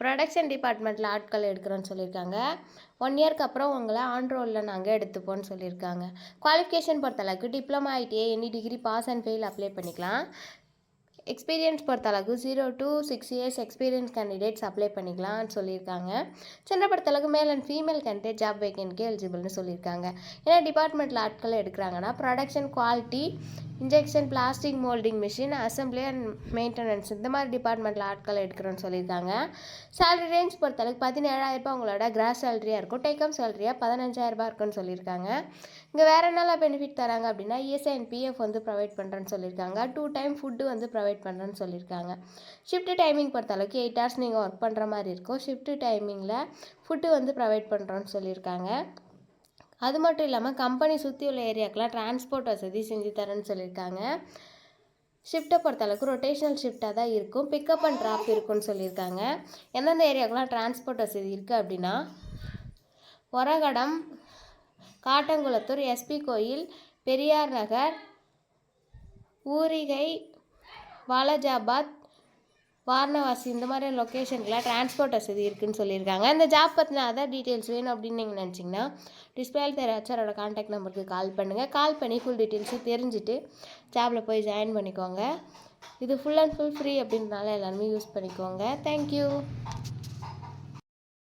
Production டிபார்ட்மெண்ட்டில் ஆட்கள் எடுக்கிறோன்னு சொல்லியிருக்காங்க. ஒன் இயர்க்கு அப்புறம் உங்களை ஆன் ரோலில் நாங்கள் எடுத்துப்போம்னு சொல்லியிருக்காங்க. குவாலிஃபிகேஷன் பொறுத்தளவுக்கு diploma ITI any degree pass and fail apply பண்ணிக்கலாம். எக்ஸ்பீரியன்ஸ் பொறுத்தளவுக்கு zero to six years experience candidates apply பண்ணிக்கலாம்னு சொல்லியிருக்காங்க. சென்ற பொறுத்தளவுக்கு male and female candidate job வேக்கன்ட்க்கு எலிஜிபிள்னு சொல்லியிருக்காங்க. ஏன்னா டிபார்ட்மெண்ட்டில் ஆட்கள் எடுக்கிறாங்கன்னா production quality injection plastic moulding machine assembly and maintenance இந்த மாதிரி டிபார்ட்மெண்ட்டில் ஆட்கள் எடுக்கிறோன்னு சொல்லியிருக்காங்க. சேலரி ரேஞ்ச் பொறுத்தளவுக்கு பதினேழாயிரரூபா உங்களோட கிராஸ் சேலரியாக இருக்கும். டேக்கம் சேலரியாக பதினஞ்சாயிரரூபா இருக்குன்னு சொல்லியிருக்காங்க. இங்கே வேறு என்னெல்லாம் பெனிஃபிட் தராங்க அப்படின்னா இஎஸ்ஐ அண்ட் பிஎஃப் வந்து ப்ரொவைட் பண்ணுறேன்னு சொல்லியிருக்காங்க. டூ டைம் ஃபுட்டு வந்து ப்ரொவைட் பண்ணுறேன்னு சொல்லியிருக்காங்க. ஷிஃப்ட் டைமிங் பொறுத்தளவுக்கு எயிட் ஹவர்ஸ் நீங்கள் ஒர்க் பண்ணுற மாதிரி இருக்கும். ஷிஃப்ட் டைமிங்கில் ஃபுட்டு வந்து ப்ரொவைட் பண்ணுறோன்னு சொல்லியிருக்காங்க. அது மட்டும் இல்லாமல் கம்பெனி சுற்றி உள்ள ஏரியாக்கெலாம் டிரான்ஸ்போர்ட் வசதி செஞ்சு தரேன்னு சொல்லியிருக்காங்க. ஷிஃப்ட்டை பொறுத்தளவுக்கு ரொட்டேஷனல் ஷிஃப்ட்டாக தான் இருக்கும். பிக்கப் அண்ட் ட்ராப் இருக்குன்னு சொல்லியிருக்காங்க. எந்தெந்த ஏரியாக்கெலாம் டிரான்ஸ்போர்ட் வசதி இருக்குது அப்படின்னா ஒரகடம் காட்டங்குளத்தூர் எஸ்பி கோயில் பெரியார் நகர் ஊரிகை வாலாஜாபாத் வாரணவாசி இந்த மாதிரி லொக்கேஷனுக்குலாம் டிரான்ஸ்போர்ட் வசதி இருக்குன்னு சொல்லியிருக்காங்க. இந்த ஜாப் பற்றின அதர் டீட்டெயில்ஸ் வேணும் அப்படின்னு நீங்கள் நினச்சிங்கன்னா டிஸ்பிளே தெரிய ஹெச்ஆரோட நம்பருக்கு கால் பண்ணுங்கள் கால் பண்ணி ஃபுல் டீட்டெயில்ஸும் தெரிஞ்சுட்டு ஜாபில் போய் ஜாயின் பண்ணிக்கோங்க. இது ஃபுல் அண்ட் ஃபுல் ஃப்ரீ அப்படின்றனால எல்லாருமே யூஸ் பண்ணிக்கோங்க. தேங்க்யூ